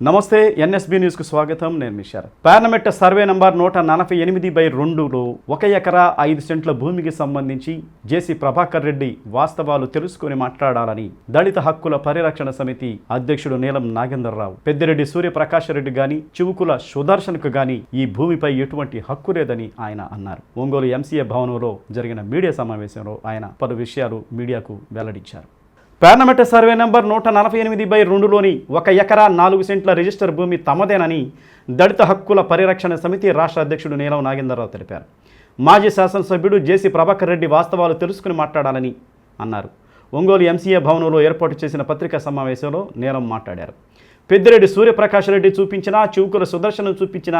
నమస్తే ఎన్ఎస్బి న్యూస్కు స్వాగతం. నేను మిషార్ పార్లమెంట్ సర్వే నంబర్ నూట నలభై ఎనిమిది బై రెండులో ఒక ఎకరా ఐదు సెంట్ల భూమికి సంబంధించి జేసీ ప్రభాకర్ రెడ్డి వాస్తవాలు తెలుసుకుని మాట్లాడాలని దళిత హక్కుల పరిరక్షణ సమితి అధ్యక్షుడు నీలం నాగేందర్రావు పెద్దిరెడ్డి సూర్యప్రకాష్ రెడ్డి గాని చివుకుల సుదర్శన్కు గాని ఈ భూమిపై ఎటువంటి హక్కు లేదని ఆయన అన్నారు. ఒంగోలు ఎంసీఏ భవనంలో జరిగిన మీడియా సమావేశంలో ఆయన పలు విషయాలు మీడియాకు వెల్లడించారు. పార్లమెంట్ సర్వే నెంబర్ నూట నలభై ఎనిమిది బై రెండులోని ఒక ఎకరా నాలుగు సెంట్ల రిజిస్టర్ భూమి తమదేనని దళిత హక్కుల పరిరక్షణ సమితి రాష్ట్ర అధ్యక్షుడు నీలం నాగేంద్రరావు తెలిపారు. మాజీ శాసనసభ్యుడు జేసీ ప్రభాకర్ రెడ్డి వాస్తవాలు తెలుసుకుని మాట్లాడాలని అన్నారు. ఒంగోలు ఎంసీఏ భవనంలో ఏర్పాటు చేసిన పత్రికా సమావేశంలో నీలం మాట్లాడారు. పెద్దిరెడ్డి సూర్యప్రకాష్ రెడ్డి చూపించిన చివుకుల సుదర్శనం చూపించిన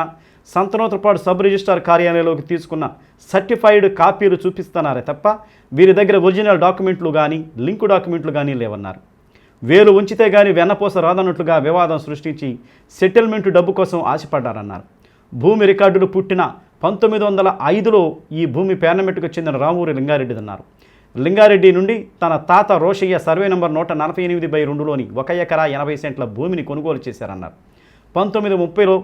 సంతనోత్రపాడు సబ్ రిజిస్ట్రార్ కార్యాలయంలోకి తీసుకున్న సర్టిఫైడ్ కాపీలు చూపిస్తున్నారే తప్ప వీరి దగ్గర ఒరిజినల్ డాక్యుమెంట్లు కానీ లింకు డాక్యుమెంట్లు కానీ లేవన్నారు. వేలు ఉంచితే గాని వెన్నపోస రాదన్నట్లుగా వివాదం సృష్టించి సెటిల్మెంట్ డబ్బు కోసం ఆశపడ్డారన్నారు. భూమి రికార్డులు పుట్టిన పంతొమ్మిది వందల ఐదులో ఈ భూమి పార్లమెంటుకు చెందిన రామూరి లింగారెడ్డి అన్నారు లింగారెడ్డి నుండి తన తాత రోషయ్య సర్వే నంబర్ నూట నలభై ఎనిమిది బై రెండులోని ఒక ఎకరా ఎనభై సెంట్ల భూమిని కొనుగోలు చేశారన్నారు. పంతొమ్మిది ముప్పైలో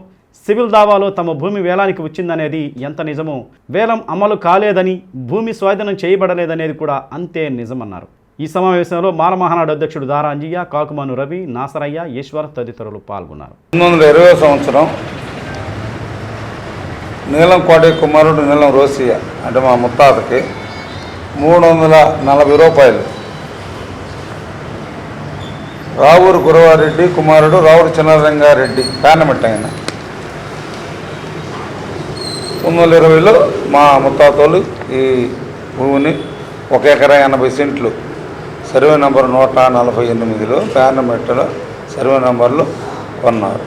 సివిల్ దావాలో తమ భూమి వేలానికి వచ్చిందనేది ఎంత నిజమో వేలం అమలు కాలేదని భూమి స్వాధీనం చేయబడలేదనేది కూడా అంతే నిజమన్నారు. ఈ సమావేశంలో మాలమహానాడు అధ్యక్షుడు దారా అంజయ్య కాకుమాను రవి నాసరయ్య ఈశ్వర్ తదితరులు పాల్గొన్నారు. పంతొమ్మిది ఇరవై సంవత్సరం నీలం కోటి కుమారుడు నీలం రోసియ అంటే మా ముత్తాతకి మూడు వందల నలభై రూపాయలు. రావూరు గురవారెడ్డి కుమారుడు రావురు చిన్నరంగారెడ్డి పేనమిట్ట ఆయన. తొమ్మిది వందల ఇరవైలో మా ముత్తాతోలు ఈ భూమిని ఒక ఎకరా ఎనభై సెంట్లు సర్వే నెంబర్ నూట నలభై ఎనిమిదిలో పార్లమెంట్లో సర్వే నెంబర్లు కొన్నారు.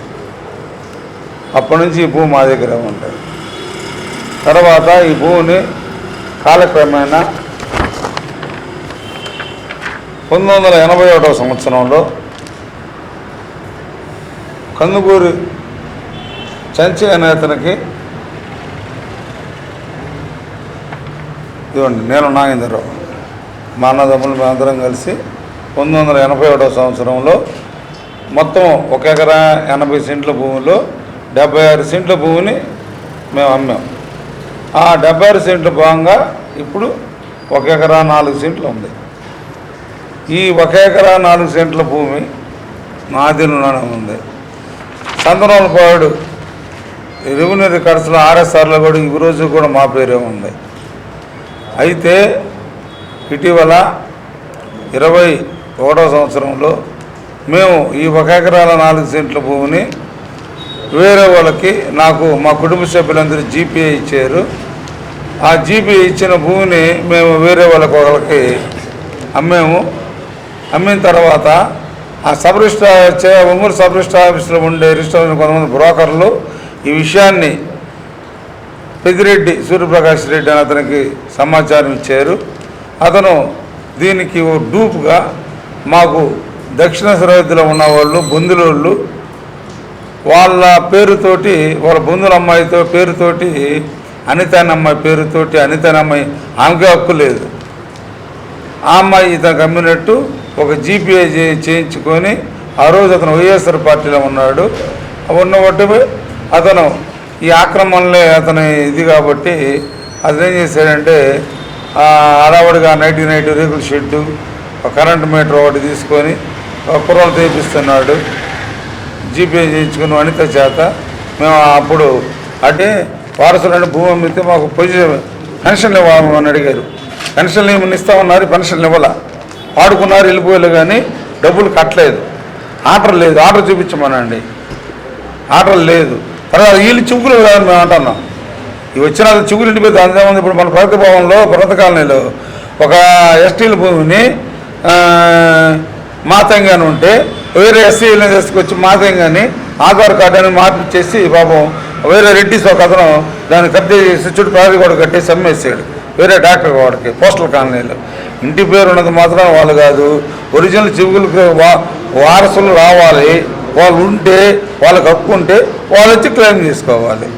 అప్పటి నుంచి ఈ భూమి మా దగ్గర ఉంటుంది. తర్వాత ఈ భూమిని కాలక్రమేణా పంతొమ్మిది వందల ఎనభై ఒకటో సంవత్సరంలో కందుకూరి చంచి అనే అతనికి ఇదిగోండి నేను నాగేంద్రరావు మా అన్నదమ్ములు మేమందరం కలిసి పంతొమ్మిది వందల ఎనభై ఒకటో సంవత్సరంలో మొత్తం ఒక ఎకరా ఎనభై సెంట్ల భూమిలో డెబ్బై ఆరు సెంట్ల భూమిని మేము అమ్మాం. ఆ డెబ్బై ఆరు సెంట్ల భాగంగా ఇప్పుడు ఒక ఎకరా నాలుగు సెంట్లు ఉంది. ఈ ఒక ఎకరా నాలుగు సెంట్ల భూమి నా అధీనంలోనే ఉంది. సంతనోలపాడు రెవెన్యూ రికార్డ్స్లో ఆర్ఎస్ఆర్లో కూడా ఈ రోజు కూడా మా పేరే ఉంది. అయితే ఇటీవల ఇరవై ఒకటో సంవత్సరంలో మేము ఈ ఒక ఎకరాల నాలుగు సెంట్ల భూమిని వేరే వాళ్ళకి నాకు మా కుటుంబ సభ్యులందరూ జీపీఏ ఇచ్చారు. ఆ జీపీఏ ఇచ్చిన భూమిని మేము వేరే వాళ్ళకి ఒకరికి అమ్మాము. అమ్మిన తర్వాత ఆ సబ్ రిజిస్ట్రార్ చే ఒంగోలు సబ్ రిజిస్ట్రార్ ఆఫీస్లో ఉండే రిజిస్టర్ కొంతమంది బ్రోకర్లు ఈ విషయాన్ని పెద్దిరెడ్డి సూర్యప్రకాష్ రెడ్డి అని అతనికి సమాచారం ఇచ్చారు. అతను దీనికి ఓ డూప్గా మాకు దక్షిణ సరిహద్దులో ఉన్న వాళ్ళు బొందులోళ్ళు వాళ్ళ పేరుతోటి వాళ్ళ బొందుల అమ్మాయితో పేరుతోటి అనిత అమ్మాయి పేరుతోటి అనితానమ్మాయి అమ్మాయి ఆమెకే హక్కు లేదు. ఆ అమ్మాయి ఇతను అమ్మినట్టు ఒక జీపీఏ చేయించుకొని ఆ రోజు అతను వైఎస్ఆర్ పార్టీలో ఉన్నాడు. ఉన్న అతను ఈ ఆక్రమణలే అతని ఇది కాబట్టి అతను ఏం చేశాడంటే ఆ నైట్ నైట్ రేకుల షెడ్డు ఒక కరెంట్ మీటర్ ఒకటి తీసుకొని ఒక కుర్రలు తెప్పిస్తున్నాడు. జీపీఏ చేయించుకుని వనిత చేత మేము అప్పుడు అంటే వారసులను భూమి అమ్మితే మాకు పొజిషన్ పెన్షన్లు ఇవ్వాలని అడిగారు. పెన్షన్లు ఇస్తా ఇస్తామన్నారు పెన్షన్లు ఇవ్వాలా? వాడుకున్నారు వెళ్ళిపోయారు కానీ డబ్బులు కట్టలేదు. ఆర్డర్ లేదు. ఆర్డర్ చూపించమనండి. ఆర్డర్ లేదు. తర్వాత వీళ్ళు చివుకులు కాదని మేము అంటున్నాం. ఇవి వచ్చిన చివుకులు ఇంటిపోతే అంతేముంది ఇప్పుడు మన ప్రగతి భవన్లో ప్రగతి కాలనీలో ఒక ఎస్టీల భూమిని మాతంగాని ఉంటే వేరే ఎస్సీలను తీసుకొచ్చి మాతంగాని ఆధార్ కార్డు అని మార్పిచ్చేసి పాపం వేరే రెడ్డిస్ ఒక అతను దాన్ని కబ్జా చేసి చుట్టూ ప్రాజీ కూడా కట్టేసి అమ్మేసాడు. వేరే డాక్టర్ వాడికి పోస్టల్ కాలనీలో. ఇంటి పేరు ఉన్నది మాత్రం వాళ్ళు కాదు. ఒరిజినల్ చివుకులకు వా వారసులు రావాలి. వాళ్ళు ఉంటే వాళ్ళకి హక్కు ఉంటే వాళ్ళు వచ్చి క్లెయిమ్ చేసుకోవాలి.